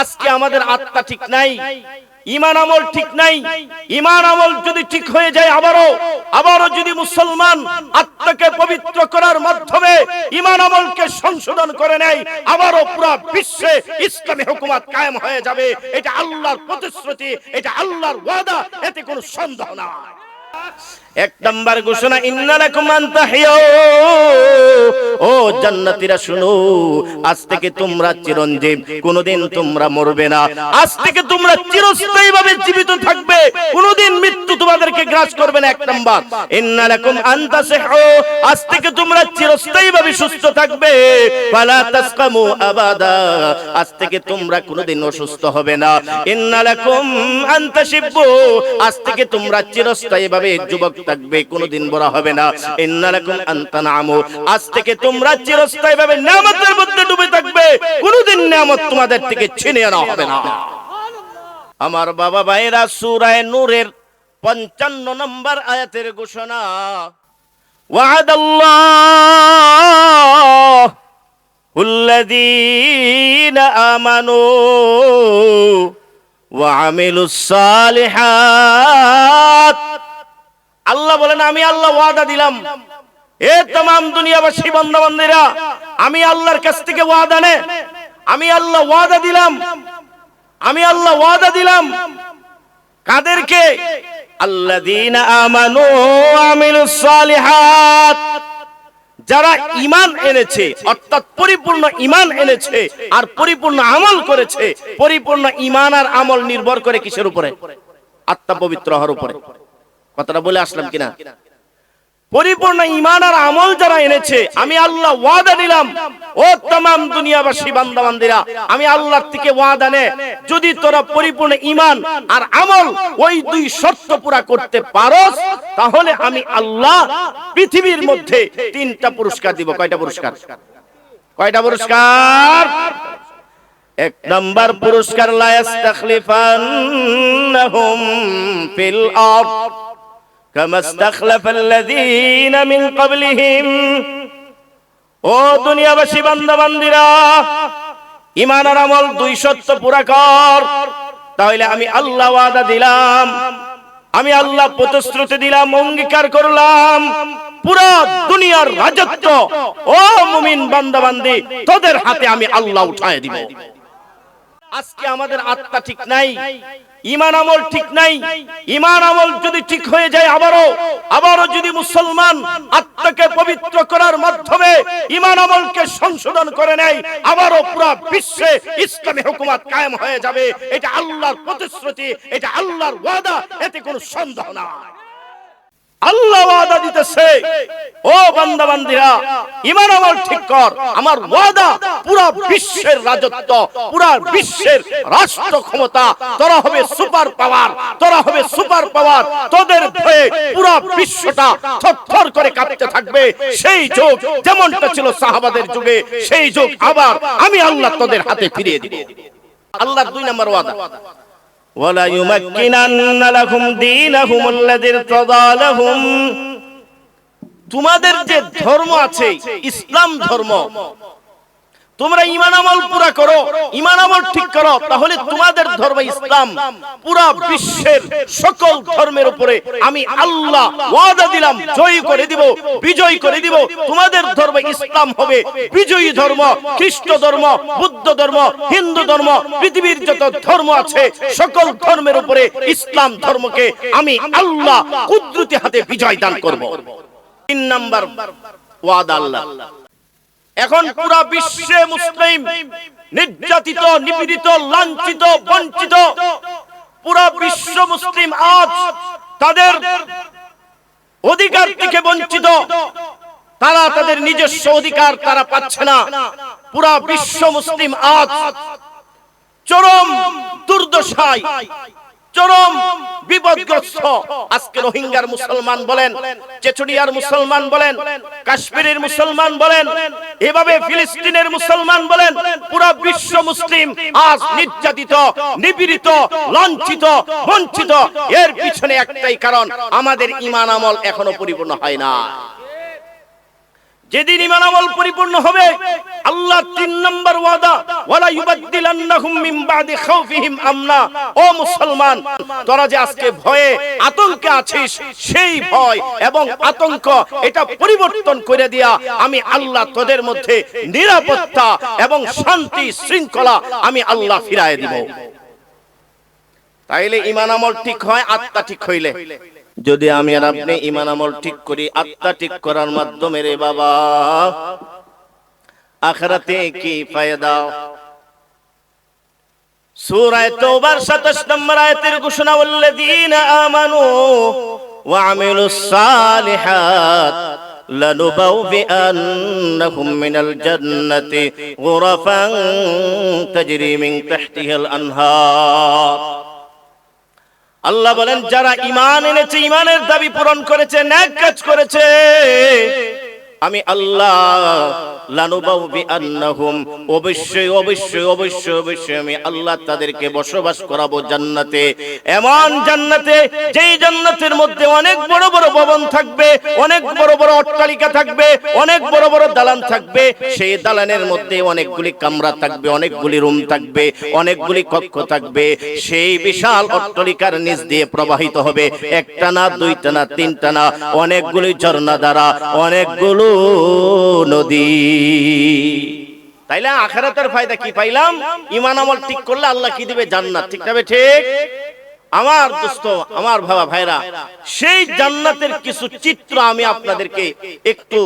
আজকে আমাদের আত্মা ঠিক নাই, ইমান আমল ঠিক নাই, ইমান আমল যদি ঠিক হয়ে যায় আবারও আবারও যদি মুসলমান আত্মাকে পবিত্র করার মাধ্যমে ইমান আমলকে সংশোধন করে নেয়, আবারও পুরো বিশ্বে ইসলামী হুকুমত কায়েম হয়ে যাবে। এটা আল্লাহর প্রতিশ্রুতি, এটা আল্লাহর ওয়াদা, এতে কোনো সন্দেহ নাই। এক নাম্বার ঘোষণা ও জান্নাতীরা, শুনো, আজ থেকে তোমরা চিরঞ্জীব, কোনোদিন তোমরা মরবে না। আজ থেকে তোমরা চিরস্থায়ী ভাবে জীবিত থাকবে, কোনোদিন মৃত্যু তোমাদেরকে গ্রাস করবে না। এক নাম্বার ইন্নালাকুম আনতাসিহু আজ থেকে তোমরা চিরস্থায়ী ভাবে সুস্থ থাকবে। ফালা তাসকামু আবাদা। আজ থেকে তোমরা কোনোদিন অসুস্থ হবে না। ইন্নালাকুম আনতাশিবু আজ থেকে তোমরা চিরস্থায়ী ভাবে যুবক থাকবে কোনোদিন বড় হবে না ইন্নালাকুম আনতানামু আজ থেকে তোমরা চিরস্থায়ী ভাবে নিয়ামতের মধ্যে ডুবে থাকবে কোনোদিন নিয়ামত তোমাদের থেকে ছিনিয়ে নেওয়া হবে না আমার বাবা ভাইরা সূরায়ে নূরের 55 নম্বর আয়াতের ঘোষণা وعد الله الذين آمنوا وعملوا الصالحات আল্লাহ বলেন, আমি আল্লাহ ওয়াদা দিলাম। এ তাম দুনিয়াবাসী বন্ধবন্ধীরা আমি আল্লাহর কাছ থেকে ওয়াদা নে। আমি আল্লাহ ওয়াদা দিলাম। আমি আল্লাহ ওয়াদা দিলাম। কাদেরকে? যারা ইমান এনেছে, অর্থাৎ পরিপূর্ণ ইমান এনেছে আর পরিপূর্ণ আমল করেছে, পরিপূর্ণ ইমান আর আমল নির্ভর করে কিসের উপরে? আত্মা পবিত্র হওয়ার উপরে। কথাটা বলে আসলাম কিনা? পরিপূর্ণ ইমান আর আমল যারা এনেছে, আমি আল্লাহ ওয়াদা নিলাম ও তাম দুনিয়াবাসী, বান্দাবান্দিরা, আমি আল্লাহর থেকে ওয়াদা নে। যদি তোরা পরিপূর্ণ ইমান আর আমল ওই দুই শর্ত পুরা করতে পারস, তাহলে আমি আল্লাহ পৃথিবীর মধ্যে তিনটা পুরস্কার দিব। কয়টা পুরস্কার? কয়টা পুরস্কার? এক নম্বর পুরস্কার, লায়াস্তাখলিফান্নাহুম ফিল আরদ। كما استخلف الذين من قبلهم ও দুনিয়াবাসী বান্দা বান্দিরা ইমান আর আমল দুই সত্য পুরা কর তাহলে আমি আল্লাহ ওয়াদা দিলাম আমি আল্লাহ প্রতিশ্রুতি দিলাম অঙ্গীকার করলাম পুরো দুনিয়ার রাজত্ব ও মুমিন বান্দা বান্দি তোদের হাতে আমি আল্লাহ উঠায় দিব আজকে আমাদের আত্মা ঠিক নাই ইমান আমল ঠিক নাই। ইমান আমল যদি ঠিক হয়ে যায় আবারও আবারও যদি মুসলমান আত্মাকে পবিত্র করার মাধ্যমে ইমান আমলকে সংশোধন করে নেয়, আবারও পুরো বিশ্বে ইসলামী হুকুমত কায়েম হয়ে যাবে। এটা আল্লাহর প্রতিশ্রুতি, এটা আল্লাহর ওয়াদা, এতে কোনো সন্দেহ নাই। আল্লাহ ওয়াদা দিতেছে। ও বান্দা বান্দিরা ইমান আমল ঠিক কর। আমার ওয়াদা পুরো বিশ্বের রাজত্ব, পুরো বিশ্বের রাষ্ট্র ক্ষমতা, তোরা হবে সুপার পাওয়ার, তোরা হবে সুপার পাওয়ার। তোদের ভয়ে পুরো বিশ্বটা থরথর করে কাঁপতে থাকবে। সেই যুগ যেমনটা ছিল সাহাবাদের যুগে, সেই যুগ আবার আমি আল্লাহ তোদের হাতে ফিরিয়ে দিব। আল্লাহর দুই নম্বর ওয়াদা। ولا يمكنن لهم دينهم الذي ارتضى لهم তোমাদের যে ধর্ম আছে ইসলাম ধর্ম তোমরা ইমান আমল পুরা করো ইমান আমল ঠিক করো, তাহলে তোমাদের ধর্ম ইসলাম পুরা বিশ্বের সকল ধর্মের উপরে আমি আল্লাহ ওয়াদা দিলাম, জয়ী করে দিব, বিজয় করে দিব। তোমাদের ধর্ম ইসলাম হবে বিজয়ী ধর্ম, খ্রিস্ট ধর্ম, বুদ্ধ ধর্ম, হিন্দু ধর্ম, পৃথিবীর যত ধর্ম আছে, সকল ধর্মের উপরে ইসলাম ধর্মকে আমি আল্লাহ কুদরতি হাতে বিজয় দান করব। তিন নাম্বার ওয়াদা আল্লাহ। এখন পুরা বিশ্বে মুসলিম নির্যাতিত নিপীড়িত লাঞ্ছিত বঞ্চিত পুরা বিশ্ব মুসলিম আজ তাদের অধিকার থেকে বঞ্চিত। তারা তাদের নিজস্ব অধিকার তারা পাচ্ছে না। পুরা বিশ্ব মুসলিম আজ চরম দুর্দশায়। চরম বিপদগ্রস্ত। আজকে রোহিঙ্গার মুসলমান বলেন চেচুডিয়ার মুসলমান বলেন কাশ্মীরের মুসলমান বলেন এভাবে ফিলিস্তিনের মুসলমান বলেন পুরো বিশ্ব মুসলিম আজ নির্যাতিত নিপীড়িত লাঞ্ছিত বঞ্চিত এর পিছনে একটাই কারণ আমাদের ইমান আমল এখনও পরিপূর্ণ হয় না। যেদিন ইমান আমল পরিপূর্ণ হবে, আল্লাহ তিন নম্বর ওয়াদা, ওয়ালা ইউবাদদিলান্নাহুম মিন বাদি খাউফিহিম আমনা। ও মুসলমান, তোরা যে আজকে ভয়ে আতঙ্কে আছিস, সেই ভয় এবং আতঙ্ক, এটা পরিবর্তন করে দিয়া আমি আল্লাহ তোদের মধ্যে নিরাপত্তা এবং শান্তি শৃঙ্খলা আমি আল্লাহ ফিরায় দিব। তাইলে ইমান আমল ঠিক হয়, আত্মা ঠিক হইলে। যদি আমি আর আপনি ইমান আমল ঠিক করি আত্মা ঠিক করার মাধ্যমে রে বাবা আখরাতে কি ফায়দা সূরা তওবার 27 নম্বর আয়াতের ঘোষণা ওয়াল্লাযীনা আমানু ওয়া আমিলুস সালিহাত لنبوئنهم من الجنة غرفا تجري من تحتها الأنهار আল্লাহ বলেন যারা ইমান এনেছে ইমানের দাবি পূরণ করেছে ন্যাক কাজ করেছে আমি আল্লাহ অবশ্যই অবশ্যই অবশ্যই অবশ্যই আমি আল্লাহ তাদেরকে বসবাস করাবো জান্নাতে। এমন জান্নাতে যেই জান্নাতের মধ্যে অনেক বড় বড় ভবন থাকবে, অনেক বড় বড় অট্টালিকা থাকবে, অনেক বড় বড় দালান থাকবে, সেই দালানের মধ্যে অনেকগুলি কামরা থাকবে, অনেকগুলি রুম থাকবে, অনেকগুলি কক্ষ থাকবে। সেই বিশাল অট্টালিকার নিচ দিয়ে প্রবাহিত হবে একটা না, দুইটা না, তিনটা অনেকগুলি ঝর্ণা দ্বারা, অনেকগুলো নদী। তাইলে আখেরাতের ফায়দা কি পাইলাম? ইমান আমল ঠিক করলে আল্লাহ কি দিবে? জান্নাত, ঠিক না ঠিক? আমার দোস্ত, আমার ভাবা ভাইরা, সেই জান্নাতের কিছু চিত্র আমি আপনাদেরকে একটু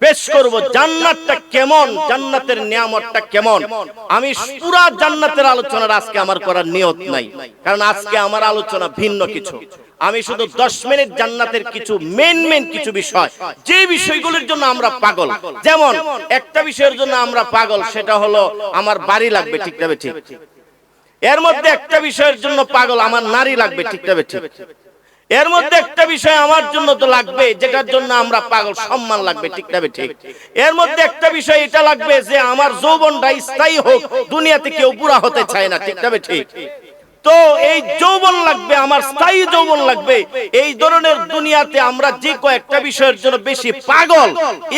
পেশ করব জান্নাতটা কেমন? জান্নাতের নিয়ামতটা কেমন? আমি পুরা জান্নাতের আলোচনার আজকে আমার করার নিয়ত নাই। কারণ আজকে আমার আলোচনা ভিন্ন কিছু। আমি শুধু দশ মিনিট জান্নাতের কিছু মেন মেন কিছু বিষয়। যে বিষয়গুলোর জন্য আমরা পাগল। যেমন একটা বিষয়ের জন্য আমরা পাগল সেটা হলো আমার বাড়ি লাগবে ঠিক তবে ঠিক। এর মধ্যে একটা বিষয়ের জন্য পাগল আমার নারী লাগবে ঠিক তবে ঠিক। এর মধ্যে একটা বিষয় আমার জন্য তো লাগবে, যেটার জন্য আমরা পাগল, সম্মান লাগবে, ঠিক তবে ঠিক? এর মধ্যে একটা বিষয় এটা লাগবে যে আমার যৌবনটা স্থায়ী হোক, দুনিয়াতে কেউ বুড়া হতে চায় না, ঠিক তবে ঠিক? তো এই যৌবন লাগবে, আমার স্থায়ী যৌবন লাগবে। এই ধরনের দুনিয়াতে আমরা যে কয়েকটা বিষয়ের জন্য বেশি পাগল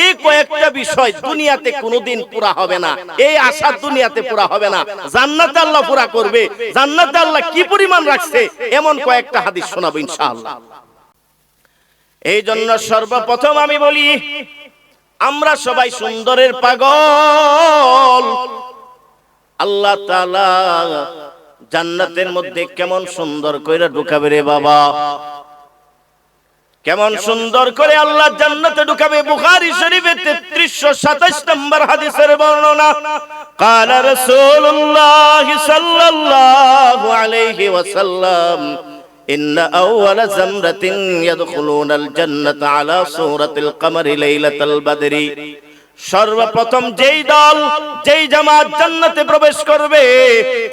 এই কয়েকটা বিষয় দুনিয়াতে কোনোদিন পুরা হবে না। এই আশা দুনিয়াতে পুরা হবে না। জান্নাতে আল্লাহ পুরা করবে। জান্নাতে আল্লাহ কি পরিমাণ রাখছে, এমন কয়েকটা হাদিস শোনাবো ইনশাআল্লাহ। এই জন্য সর্বপ্রথম আমি বলি, আমরা সবাই সুন্দরের পাগল। আল্লাহ তাআলা জান্নাতের মধ্যে কেমন সুন্দর করে ঢুকাবে রে বাবা কেমন সুন্দর করে আল্লাহ জান্নাতে ঢুকাবে বুখারী শরীফের 3327 নম্বর হাদিসের বর্ণনা قال رسول الله صلى الله عليه وسلم إن أول زمرة يدخلون الجنة على صورة القمر ليلة البدر সর্বপ্রথম যেই দল, যেই জামাত জান্নাতে প্রবেশ করবে,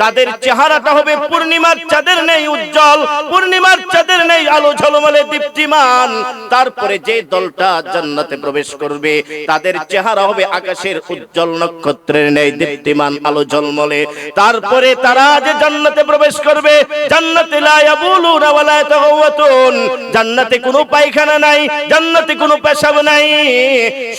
তাদের চেহারাটা হবে পূর্ণিমার চাঁদের নেই উজ্জ্বল, পূর্ণিমার চাঁদের নেই আলো ঝলমলে দীপ্তিমান। তারপরে যে দলটা জান্নাতে প্রবেশ করবে, তাদের চেহারা হবে আকাশের উজ্জ্বল নক্ষত্রের নেই দীপ্তিমান, আলো ঝলমলে। তারপরে তারা যে জান্নাতে প্রবেশ করবে, জান্নাতে লা ইয়াবুলুনা ওয়ালা ইয়াতাগাওয়াতুন জান্নাতে কোনো পায়খানা নাই, জান্নাতে কোনো পেশাব নাই।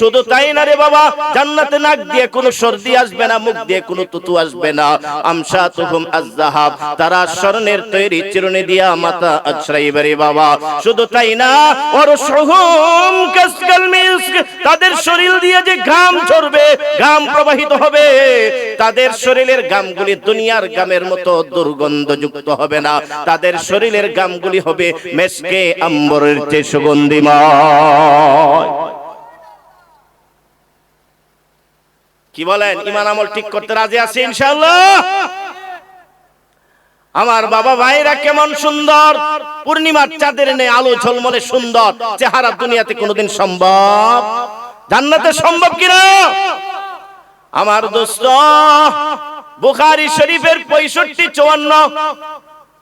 শুধু তাই না রে বাবা জান্নাতে নাক দিয়ে কোনো সর্দি আসবে না, মুখ দিয়ে কোনো তুতু আসবে না। আমশাতুহুম আযযাহাব তারা স্বর্ণের তৈরি চিরুনি দিয়া মাথা আছড়াইবে রে বাবা। শুধু তাই না ওর ওরসহুম কাসকাল মিস্ক, তাদের শরীর দিয়ে যে ঘাম ঝরবে, ঘাম প্রবাহিত হবে, তাদের শরীরের ঘামগুলি দুনিয়ার ঘামের মতো দুর্গন্ধযুক্ত হবে না। তাদের শরীরের ঘামগুলি হবে মেসকে আম্বরের চেয়ে সুগন্ধিময়। কি বলেন? ইমান আমল ঠিক করতে রাজি আছে ইনশাআল্লাহ? আমার বাবা ভাইরা কেমন সুন্দর? পূর্ণিমার চাঁদের নেই আলো ঝলমলে সুন্দর। চেহারা দুনিয়াতে কোনোদিন সম্ভব? জান্নাতে সম্ভব কিনা? আমার দোস্ত বুখারী শরীফের পঁয়ষট্টি চুয়ান্ন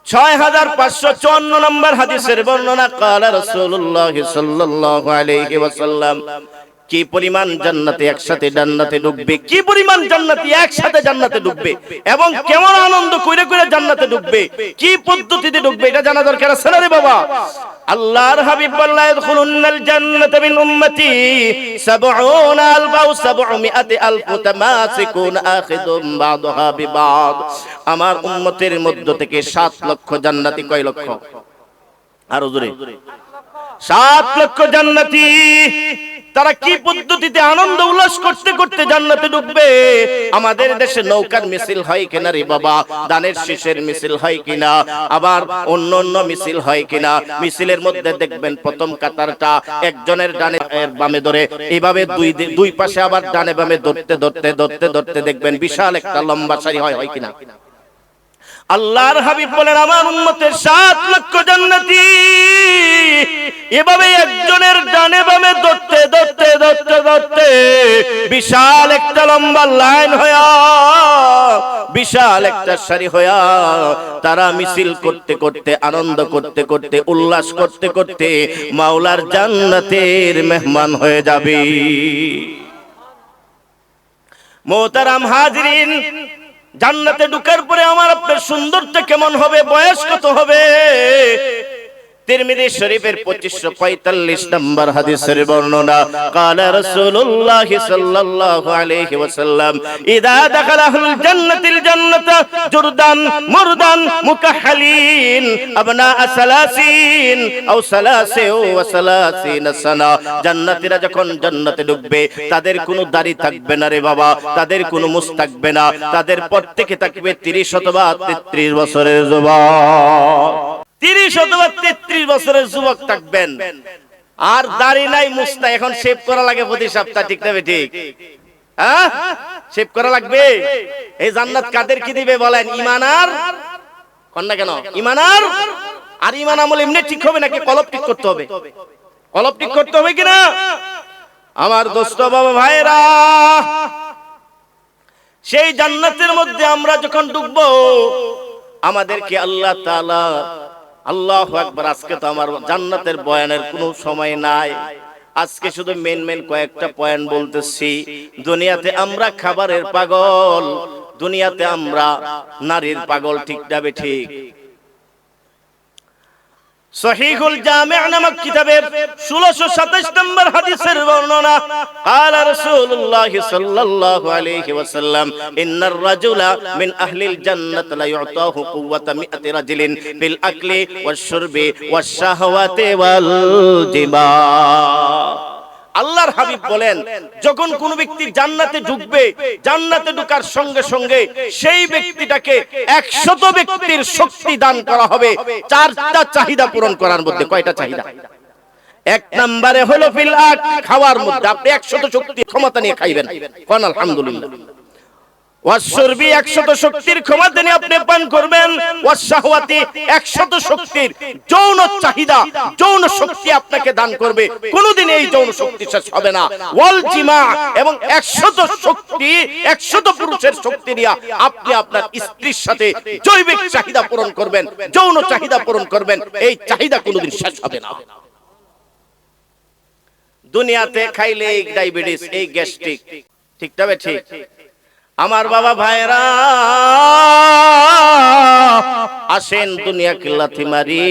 ছয় হাজার পাঁচশো চুয়ান্ন নম্বর হাদিসের বর্ণনা কালা রসুল্লাহ সাল্লাল্লাহু আলাইহি ওয়াসাল্লাম কি পরিমাণ জান্নাতে একসাথে জান্নাতে ঢুকবে কি পরিমাণ জান্নাতি একসাথে জান্নাতে ঢুকবে এবং কেমন আনন্দ কইরে কইরে জান্নাতে ঢুকবে কি পদ্ধতিতে ঢুকবে এটা জানা দরকার আছে না রে বাবা? আল্লাহর হাবিব বললা ইয়াদখুলুনাল জান্নাতা মিন উম্মতি 70 আলফ আও 700 আলফ তামাসিকুন আখিদুম বাদহা বিবাদ। আমার উম্মতের মধ্য থেকে 7 লক্ষ জান্নাতি কয় লক্ষ? আর জোরে। সাত লক্ষ জান্নাতি। তারা কি পদ্ধতিতে আনন্দ উল্লাস করতে করতে জান্নাতে ঢুকবে? আমাদের দেশে নৌকার মিছিল হয় কিনা রে বাবা? দানের শীষের মিছিল হয় কিনা? আবার অন্য অন্য মিছিল হয় কিনা? মিছিলের মধ্যে দেখবেন প্রথম কাতারটা একজনের ডানে বামে ধরে। এইভাবে দুই দুই পাশে আবার ডানে বামে ধরতে ধরতে ধরতে ধরতে দেখবেন বিশাল একটা লম্বা সারি হয় হয় কিনা? আল্লাহর হাবিব বলেন, আমার উম্মতের সাত লক্ষ জান্নাতি। এভাবে একজনের ডানে বামে ধরতে ধরতে ধরতে ধরতে বিশাল একটা লম্বা লাইন হয়া বিশাল একটা সারি হয়া তারা মিছিল করতে করতে, আনন্দ করতে করতে, উল্লাস করতে করতে মাওলার জান্নাতের মেহমান হয়ে যাবে। মোহতারাম হাজরিন জান্নাতে ঢুকার পরে আমার আপনার সৌন্দর্য কেমন হবে? বয়স কত হবে? তিরমিজি শরীফের 2545 নম্বর হাদিসের বর্ণনা قال رسول الله صلى الله عليه وسلم اذا دخل اهل الجنه الجنه جردان مردان مكحلين ابناء ثلاثين او ثلاثه وثلاثين سنه জান্নাতীরা যখন জান্নাতে ঢুকবে তাদের কোনো দাড়ি থাকবে না রে বাবা তাদের কোনো মুছ থাকবে না তাদের প্রত্যেকে থাকবে 30 অথবা 33 বছরের যুবক তিরিশ অথবা তেত্রিশ বছরের যুবক থাকবেন। আর দাড়ি নাই মুস্তা এখন শেভ করা লাগে প্রতি সপ্তাহ, ঠিক না ঠিক হ্যাঁ? করা লাগবে? এই জান্নাত কাদের কি দিবে বলেন? ইমানার কেন ইমানার আর? ইমান আমল এমনি ঠিক হবে নাকি কলপ ঠিক করতে হবে? কলপ ঠিক করতে হবে কিনা? আমার দোস্ত বাবা ভাইরা সেই জান্নাতের মধ্যে আমরা যখন ঢুকবো আমাদেরকে আল্লাহ তাআলা আল্লাহ একবার আজকে তো আমার জান্নাতের বয়ানের কোনো সময় নাই। আজকে শুধু মেন মেন কয়েকটা পয়েন্ট বলতেছি। দুনিয়াতে আমরা খাবারের পাগল, দুনিয়াতে আমরা নারীর পাগল, ঠিক যাবে ঠিক? সহিহুল জামি' নামক কিতাবের 1627 নম্বর হাদিসের বর্ণনা قال رسول الله صلى الله عليه وسلم ان الرجل من اهل الجنه لا يعطاه قوه 100 رجل بالاكل والشرب والشهوات والجماع আল্লাহর হাবিব বলেন, যখন কোন ব্যক্তি জান্নাতে ঢুকবে, জান্নাতে ঢুকার সঙ্গে সঙ্গে সেই ব্যক্তিটাকে একশত ব্যক্তির শক্তি দান করা হবে, চারটা চাহিদা পূরণ করার মধ্যে, কয়টা চাহিদা? এক নম্বরে হলো ফিল খাওয়ার মধ্যে, আপনি একশত শক্তি ক্ষমতা নিয়ে খাইবেন। কোন আলহামদুলিল্লাহ। ওয়াসরবি একশত শক্তির ক্ষমতা নিয়ে আপনি পান করবেন। ওয়াসাহওয়াতি একশত শক্তির যৌন চাহিদা যৌন শক্তি আপনাকে দান করবে। কোনোদিন এই যৌন শক্তি শেষ হবে না। ওয়াল জিমা এবং একশত শক্তি একশত পুরুষের শক্তি নিয়ে আপনি আপনার স্ত্রীর সাথে জৈবিক চাহিদা পূরণ করবেন। যৌন চাহিদা পূরণ করবেন। এই চাহিদা কোনোদিন শেষ হবে না। দুনিয়াতে খাইলে এই ডায়াবেটিস এই গ্যাস্ট্রিক। ঠিক তবে ঠিক। আমার বাবা ভাইরা, আসেন দুনিয়া লাথি মারি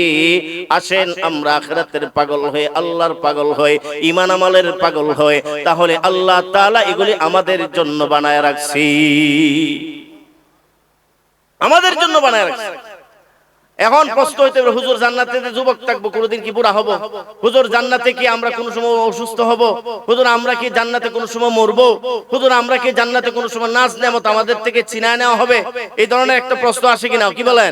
আসেন আমরা আখরাতের পাগল হয়ে, আল্লাহর পাগল হয়ে ইমান আমলের পাগল হয়ে, তাহলে আল্লাহ তাআলা এগুলি আমাদের জন্য বানায় রাখছি। আমাদের জন্য বানায় রাখছি। এখন প্রশ্ন হইতে পারে হুজুর জান্নাতে যুবক থাকব কোনোদিন কি বুড়া হব? হুজুর জান্নাতে কি আমরা কোনো সময় অসুস্থ হব? হুজুর আমরা কি জান্নাতে কোনো সময় মরবো? হুজুর আমরা কি জান্নাতে কোনো সময় নাচ নেমত আমাদের থেকে চিনায় নেওয়া হবে? এই ধরনের একটা প্রশ্ন আসে কিনা? কি বলেন?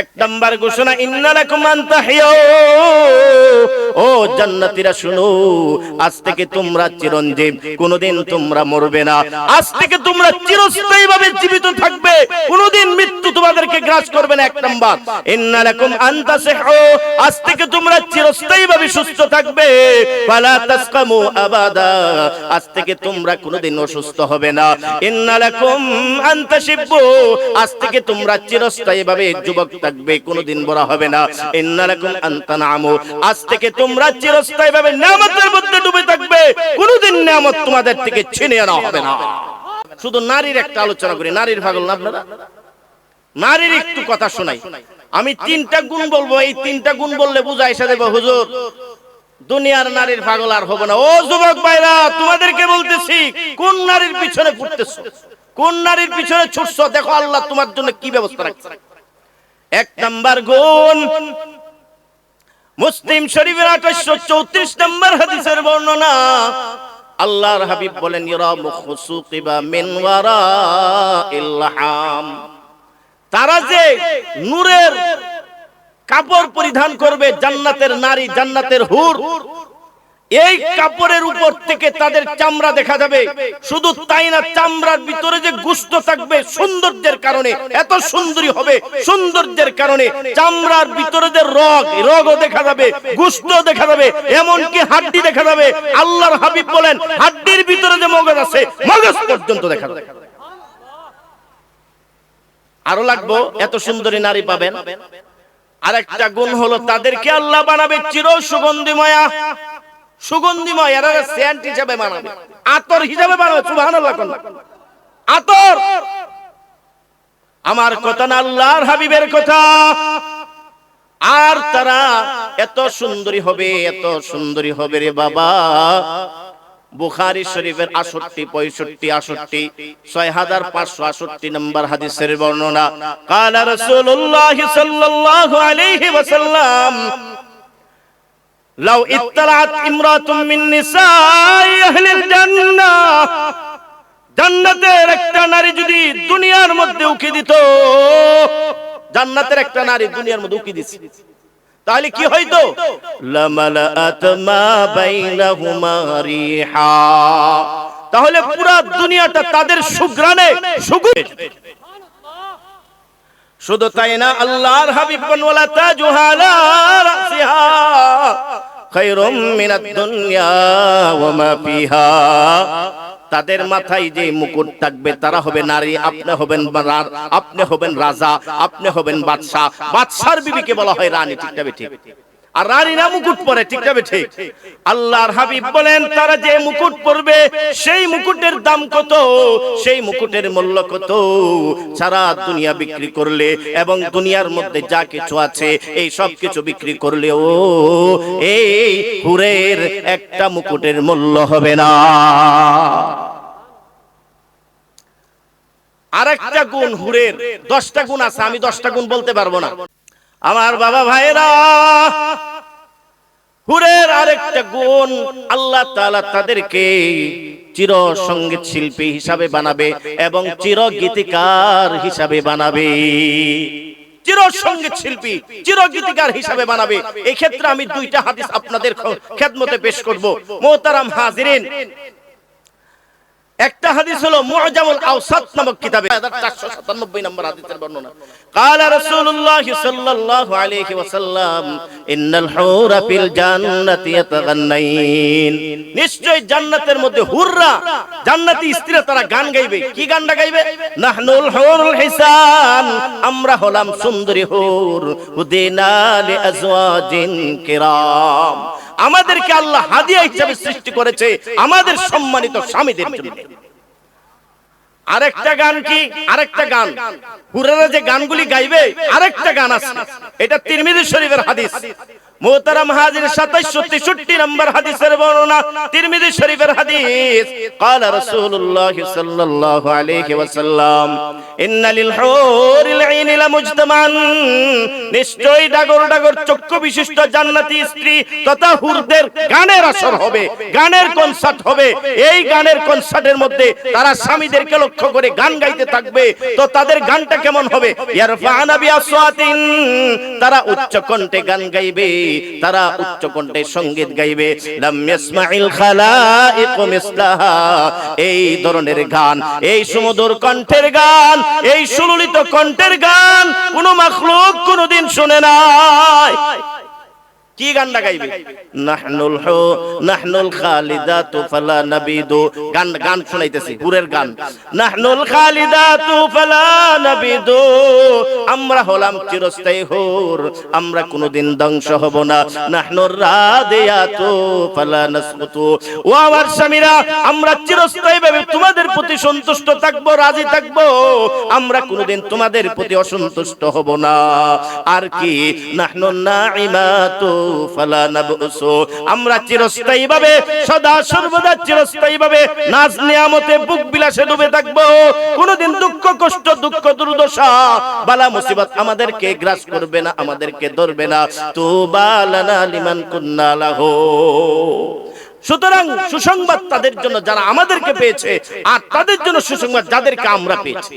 এক নাম্বার ঘোষণা ও জান্নাতীরা, শুনো, আজ থেকে তোমরা চিরঞ্জীব, কোনোদিন তোমরা মরবে না। আজ থেকে তোমরা চিরস্থায়ী ভাবে জীবিত থাকবে, কোনোদিন মৃত্যু তোমাদেরকে গ্রাস করবে না, এক নাম্বার। ইন্নালাকুম আনতাসিহু আজ থেকে তোমরা চিরস্থায়ী ভাবে সুস্থ থাকবে। ফালা তাসকামু আবাদা। আজ থেকে তোমরা কোনোদিন অসুস্থ হবে না। ইন্নালাকুম আনতাশিব্বু আজ থেকে তোমরা চিরস্থায়ী ভাবে যুবক থাকবে, কোনোদিন বড় হবে না। ইন্নালাকুম আনতানামু আজ থেকে তোমরা চিরস্থায়ী ভাবে নিয়ামতের মধ্যে ডুবে থাকবে। কোনোদিন নিয়ামত তোমাদের থেকে ছিনিয়ে নেওয়া হবে না। শুধু নারীর একটা আলোচনা করি। নারীর পাগল না আপনারা? নারীর একটু কথা শোনাই। আমি তিনটা গুণ বলব। এই তিনটা গুণ বললে বুঝা এসে দেবো, হুজুর, দুনিয়ার নারীর পাগল আর হব না। ও যুবক ভাইরা, তোমাদেরকে বলতেছি, কোন নারীর পিছনে ঘুরতেছো কোন নারীর পিছনে ছুটছো? দেখো আল্লাহ তোমার জন্য কি ব্যবস্থা রাখছে। এক নাম্বার গুণ। মুসলিম শরীফের আঠাশশো চৌত্রিশ নম্বর হাদিসের বর্ণনা। আল্লাহর হাবিব বলেন তারা যে নূরের কাপড় পরিধান করবে, জান্নাতের নারী, জান্নাতের হুর এই কাপড়ের উপর থেকে তাদের চামড়া দেখা যাবে। শুধু তাই না, চামড়ার ভিতরে যে গুস্ত থাকবে সৌন্দর্যের কারণে, এত সুন্দরী হবে সৌন্দর্যের কারণে চামড়ার ভিতরে যে রগ, রগও দেখা যাবে গুস্ত দেখা যাবে, এমনকি হাড্ডি দেখা যাবে। আল্লাহর হাবিব বলেন, হাড্ডির ভিতরে যে মগজ আছে, মগজ পর্যন্ত দেখা যাবে। আরও লাগবো, এত সুন্দরী নারী পাবেন। আরেকটা গুণ হলো তাদেরকে আল্লাহ বানাবে চির সুগন্ধিময়া সুগন্ধিময় এরা সেন্ট হিসাবে বানাবে আতর হিসাবে বানাবে সুবহানাল্লাহ কোন আতর! আমার কথা না আল্লাহর হাবিবের কথা। আর তারা এত সুন্দরী হবে এত সুন্দরী হবে রে বাবা। বুখারি শরীফের আষট্টি পঁয়ষট্টি আষট্টি ছয় হাজার পাঁচশো আষট্টি নম্বর হাদিসের বর্ণনা। কালা রসুল্লাহ সাল্লাল্লাহু আলাইহি ওয়াসাল্লাম। লাউ ইত্তালাত ইমরাতুম মিন নিসাই আহলিল জান্নাতের একটা নারী যদি দুনিয়ার মধ্যে উকি দিত, জান্নাতের একটা নারী দুনিয়ার মধ্যে উকি দিছে। তাহলে কি হইতো? লামালাআত মা বাইনাহুমা রিহা। তাহলে পুরা দুনিয়াটা তাদের সুগ্রানে সুগু শুধু তাই না, আল্লাহর হাবিব কোন ওয়ালা তাজুহালা রাসিহা। খায়রুম তাদের মাথায় যে মুকুট থাকবে, তারা হবে নারী, আপনি হবেন আপনি হবেন রাজা, আপনি হবেন বাদশাহ। বাদশার বিবিকে বলা হয় রানী, ঠিক না ঠিক আর রানীরা মুকুট পরে, ঠিক না ঠিক। আল্লাহর হাবিব বলেন, তারা যে মুকুট পরবে, সেই মুকুটের দাম কত? সেই মুকুটের মূল্য কত? সারা দুনিয়া বিক্রি করলে এবং দুনিয়ার মধ্যে যা কিছু আছে, এই সব কিছু বিক্রি করলেও এই হুরের একটা মুকুটের মূল্য হবে না। আরেকটা গুণ হুরের, দশটা গুণ আছে, আমি দশটা গুণ বলতে পারব না। আমার বাবা ভাইরা হুরের আরেকটা গুণ আল্লাহ তাআলা তাদেরকে চির সংগীত শিল্পী হিসাবে বানাবে এবং চির গীতিকার হিসাবে বানাবে। শিল্পী হিসাবে বানাবে। আমি দুইটা হাদিস আপনাদের খেদমতে পেশ করব। মোহতারাম হাজিরিন একটা হাদিস হলো মুআজামুল আওসাত নামক কিতাবে 497 নম্বর হাদিসের বর্ণনা قال رسول الله صلى الله عليه وسلم ان الحور في الجنه يتغنين নিশ্চয় জান্নাতের মধ্যে হুররা জান্নাতি স্ত্রীরা তারা গান গাইবে কি গানটা গাইবে নাহনুল হুরুল হিসান আমরা হলাম সুন্দরী হুর হুদিনা লি আজওয়াজিন কিরাম আমাদেরকে আল্লাহ হাদিয়া হিসাবে সৃষ্টি করেছে, আমাদের সম্মানিত স্বামীদের জন্য। আরেকটা গান কি? আরেকটা গান। হুরেরা যে গানগুলি গাইবে, আরেকটা গান আছে। এটা তিরমিজি শরীফের হাদিস। মোহতারাম হাজির 2763 নম্বর হাদিসের বর্ণনা তিরমিজি শরীফের হাদিস قال رسول الله صلى الله عليه وسلم ان للحور العين لمجتمعا নিশ্চয়ই ডাগর ডাগর চক্ষু বিশিষ্ট জান্নাতি স্ত্রী তথা হুরদের গানের আসর হবে গানের কনসার্ট হবে এই গানের কনসার্টের মধ্যে তারা স্বামীদেরকে লক্ষ্য করে গান গাইতে থাকবে তো তাদের গানটা কেমন হবে ইয়ারফানা বিআসওয়াতিন তারা উচ্চ কণ্ঠে গান গাইবে তারা উচ্চ কণ্ঠে সংগীত গাইবে। এই ধরনের গান, এই সুমধুর কণ্ঠের গান, এই সুললিত কণ্ঠের গান কোন মাখলুক কোনদিন শুনে নাই। কি গানটা গাইবে নাহনুল হু, নাহনুল খালিদাতু ফালা নাবিদু। গান গান শুনাইতেছি হুরের গান। নাহনুল খালিদাতু ফালা নাবিদু। আমরা হলাম চিরস্থায়ী হুর, আমরা কোনোদিন ধ্বংস হব না। নাহনুর রাদিয়াতু ফালা নাসকুতু। ও আমার স্বামীরা, আমরা চিরস্থায়ী ভাবে তোমাদের প্রতি সন্তুষ্ট থাকব, রাজি থাকব। আমরা কোনোদিন তোমাদের প্রতি অসন্তুষ্ট হব না। আর কি? নাহনুন নাইমাতু ফালা নাবসু আমরা চিরস্থায়ী ভাবে সদা সর্বদা চিরস্থায়ী ভাবে নাজ নিয়ামতে বুক বিলাসে ডুবে থাকব। দুঃখ, কষ্ট, দুঃখ, দুর্দশা, বালা মুসিবত আমাদেরকে গ্রাস করবে না, আমাদেরকে ধরবে না। তো বালানা লিমান কুন্না লাহু। সুতরাং সুসংবাদ তাদের জন্য যারা আমাদেরকে পেয়েছে, আর তাদের জন্য সুসংবাদ যাদেরকে আমরা পেয়েছি।